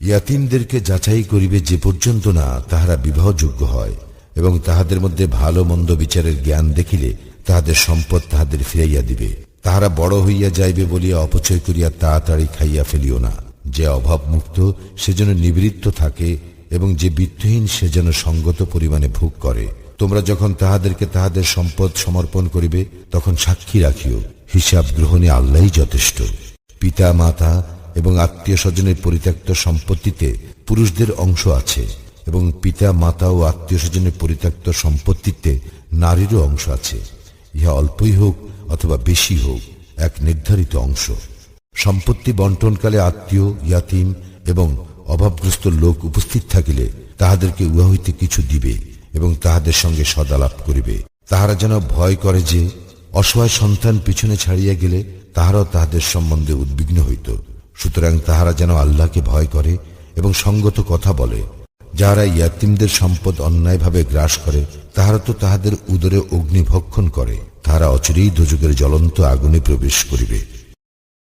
ইয়াতিমদেরকে যাচাই করিবে যে পর্যন্ত না তাহারা বিবাহযোগ্য হয়, এবং তাহাদের মধ্যে ভালো মন্দ বিচারের জ্ঞান দেখিলে তাহাদের সম্পদ তাহাদের ফিরাইয়া দিবে। তাহারা বড় হইয়া যাইবে বলিয়া অপচয় করিয়া তাড়াতাড়ি খাইয়া ফেলিও না। যে অভাবমুক্ত, সে যেন নিবৃত্ত থাকে, এবং যে বিত্তহীন, সে যেন সঙ্গত পরিমাণে ভোগ করে। তোমরা যখন তাহাদেরকে তাহাদের সম্পদ সমর্পণ করিবে, তখন সাক্ষী রাখিও, হিসাব গ্রহণে আল্লাহই যথেষ্ট। পিতা মাতা এবং আত্মীয় স্বজনের পরিত্যক্ত সম্পত্তিতে পুরুষদের অংশ আছে এবং পিতা, মাতা ও আত্মীয় স্বজনের পরিত্যক্ত সম্পত্তিতে নারীরও অংশ আছে। ইহা অল্পই হোক অথবা বেশি হোক, এক নির্ধারিত অংশ। সম্পত্তি বন্টনকালে আত্মীয়, ইয়াতিম এবং অভাবগ্রস্ত লোক উপস্থিত থাকিলে তাহাদেরকে উহা হইতে কিছু দিবে এবং তাহাদের সঙ্গে সদালাপ করিবে। তাহারা যেন ভয় করে যে, অসহায় সন্তান পিছনে ছাড়িয়া গেলে তাহারাও তাহাদের সম্বন্ধে উদ্বিগ্ন হইত। সুতরাং তাহারা যেন আল্লাহকে ভয় করে এবং সঙ্গত কথা বলে। যাহারা ইয়াতিমদের সম্পদ অন্যায়ভাবে গ্রাস করে, তাহারা তো তাহাদের উদরে অগ্নিভক্ষণ করে। তাহারা অচিরেই দুযোগের জ্বলন্ত আগুনে প্রবেশ করিবে।